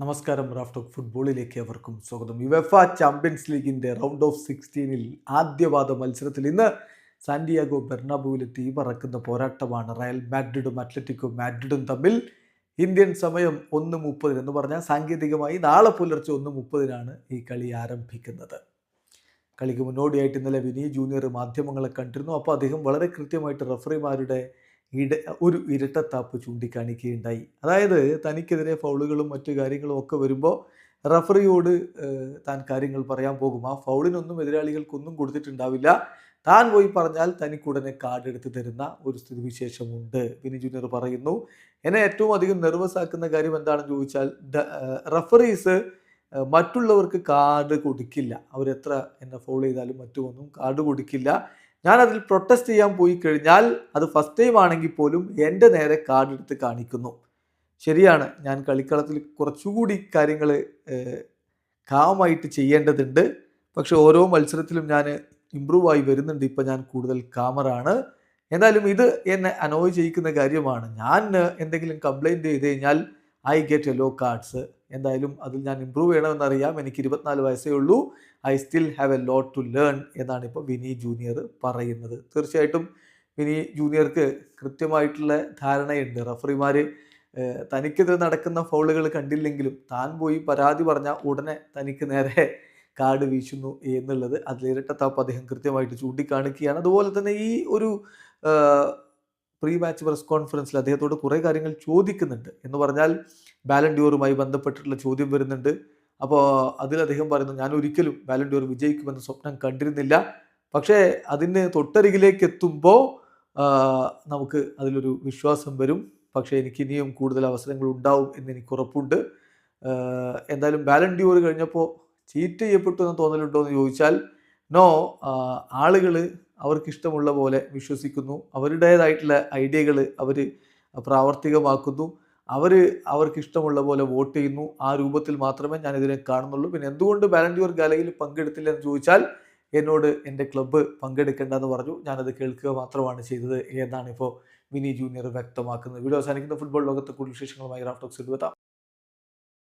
നമസ്കാരം Raf talk ഫുട്ബോളിലേക്ക് അവർക്കും സ്വാഗതം. യുവഫ ചാമ്പ്യൻസ് ലീഗിന്റെ റൗണ്ട് ഓഫ് സിക്സ്റ്റീനിൽ ആദ്യപാദ മത്സരത്തിൽ ഇന്ന് സാന്റിയാഗോ ബെർണാബുവിൽ തീപറക്കുന്ന പോരാട്ടമാണ് റയൽ മാഡ്രിഡും അത്ലറ്റിക്കോ മാഡ്രിഡും തമ്മിൽ. ഇന്ത്യൻ സമയം ഒന്ന് മുപ്പതിന് എന്ന് പറഞ്ഞാൽ സാങ്കേതികമായി നാളെ പുലർച്ചെ ഒന്ന് മുപ്പതിനാണ് ഈ കളി ആരംഭിക്കുന്നത്. കളിക്ക് മുന്നോടിയായിട്ട് ഇന്നലെ വിനി ജൂനിയർ മാധ്യമങ്ങളെ കണ്ടിരുന്നു. അപ്പോൾ അദ്ദേഹം വളരെ കൃത്യമായിട്ട് റഫറിമാരുടെ ഇട ഒരു ഇരട്ടത്താപ്പ് ചൂണ്ടിക്കാണിക്കുകയുണ്ടായി. അതായത് തനിക്കെതിരെ ഫൗളുകളും മറ്റു കാര്യങ്ങളും ഒക്കെ വരുമ്പോൾ റഫറിയോട് താൻ കാര്യങ്ങൾ പറയാൻ പോകും. ആ ഫൗളിനൊന്നും എതിരാളികൾക്കൊന്നും കൊടുത്തിട്ടുണ്ടാവില്ല. താൻ പോയി പറഞ്ഞാൽ തനിക്കുടനെ കാർഡ് എടുത്ത് തരുന്ന ഒരു സ്ഥിതിവിശേഷമുണ്ട്. വിനി ജൂനിയർ പറയുന്നു എന്നെ ഏറ്റവും അധികം നെർവസ് ആക്കുന്ന കാര്യം എന്താണെന്ന് ചോദിച്ചാൽ റഫറീസ് മറ്റുള്ളവർക്ക് കാർഡ് കൊടുക്കില്ല. അവരെത്ര എന്നെ ഫോളോ ചെയ്താലും മറ്റുമൊന്നും കാർഡ് കൊടുക്കില്ല. ഞാൻ അതിൽ പ്രൊട്ടസ്റ്റ് ചെയ്യാൻ പോയി കഴിഞ്ഞാൽ അത് ഫസ്റ്റ് ടൈം ആണെങ്കിൽ പോലും എന്റെ നേരെ കാർഡ് എടുത്ത് കാണിക്കുന്നു. ശരിയാണ് ഞാൻ കളിക്കളത്തിൽ കുറച്ചുകൂടി കാര്യങ്ങൾ കാമായിട്ട് ചെയ്യേണ്ടതുണ്ട്. പക്ഷെ ഓരോ മത്സരത്തിലും ഞാൻ ഇമ്പ്രൂവ് ആയി വരുന്നുണ്ട്. ഇപ്പം ഞാൻ കൂടുതൽ കാമറാണ് എന്നാലും ഇത് എന്നെ അനോയ് ചെയ്യിക്കുന്ന കാര്യമാണ്. ഞാൻ എന്തെങ്കിലും കംപ്ലൈന്റ് ചെയ്ത് കഴിഞ്ഞാൽ I get a low cards എന്തായാലും അതിൽ ഞാൻ ഇമ്പ്രൂവ് ചെയ്യണമെന്നറിയാം. എനിക്ക് ഇരുപത്തിനാല് വയസ്സേ ഉള്ളൂ. I still have a lot to learn എന്നാണ് ഇപ്പോൾ വിനി ജൂനിയർ പറയുന്നത്. തീർച്ചയായിട്ടും വിനി ജൂനിയർക്ക് കൃത്യമായിട്ടുള്ള ധാരണയുണ്ട്. റഫറിമാർ തനിക്കെതിരെ നടക്കുന്ന ഫൗളുകൾ കണ്ടില്ലെങ്കിലും താൻ പോയി പരാതി പറഞ്ഞാൽ ഉടനെ തനിക്ക് നേരെ കാർഡ് വീശുന്നു എന്നുള്ളത് അതിലിരട്ടത്താപ്പ് അദ്ദേഹം കൃത്യമായിട്ട് ചൂണ്ടിക്കാണിക്കുകയാണ്. അതുപോലെ തന്നെ ഈ ഒരു പ്രീ മാച്ച് പ്രസ് കോൺഫറൻസിൽ അദ്ദേഹത്തോട് കുറേ കാര്യങ്ങൾ ചോദിക്കുന്നുണ്ട്. എന്ന് പറഞ്ഞാൽ ബാലൻഡ്യൂറുമായി ബന്ധപ്പെട്ടിട്ടുള്ള ചോദ്യം വരുന്നുണ്ട്. അപ്പോൾ അതിൽ അദ്ദേഹം പറയുന്നു ഞാൻ ഒരിക്കലും ബാലൻഡ്യൂർ വിജയിക്കുമെന്ന് സ്വപ്നം കണ്ടിരുന്നില്ല. പക്ഷേ അതിന് തൊട്ടരികിലേക്ക് എത്തുമ്പോൾ നമുക്ക് അതിലൊരു വിശ്വാസം വരും. പക്ഷേ എനിക്ക് ഇനിയും കൂടുതൽ അവസരങ്ങൾ ഉണ്ടാവും എന്ന് എനിക്ക് ഉറപ്പുണ്ട്. എന്തായാലും ബാലൻഡ്യൂർ കഴിഞ്ഞപ്പോൾ ചീറ്റ് ചെയ്യപ്പെട്ടു എന്ന് തോന്നലുണ്ടോ എന്ന് ചോദിച്ചാൽ നോ ആളുകൾ അവർക്കിഷ്ടമുള്ള പോലെ വിശ്വസിക്കുന്നു. അവരുടേതായിട്ടുള്ള ഐഡിയകൾ അവർ പ്രാവർത്തികമാക്കുന്നു. അവർ അവർക്കിഷ്ടമുള്ള പോലെ വോട്ട് ചെയ്യുന്നു. ആ രൂപത്തിൽ മാത്രമേ ഞാൻ ഇതിനെ കാണുന്നുള്ളൂ. പിന്നെ എന്തുകൊണ്ട് ബാലൻഡ്യൂർ ഗാലയിൽ പങ്കെടുത്തില്ല എന്ന് ചോദിച്ചാൽ എന്നോട് എന്റെ ക്ലബ്ബ് പങ്കെടുക്കേണ്ടെന്ന് പറഞ്ഞു. ഞാനത് കേൾക്കുക മാത്രമാണ് ചെയ്തത് എന്നാണ് ഇപ്പോൾ മിനി ജൂനിയർ വ്യക്തമാക്കുന്നത്. വീഡിയോ അവസാനിക്കുന്ന. ഫുട്ബോൾ ലോകത്തെ കൂടുതൽ വിശേഷങ്ങളുമായി റാഫ്റ്റോക്സ് എത്താം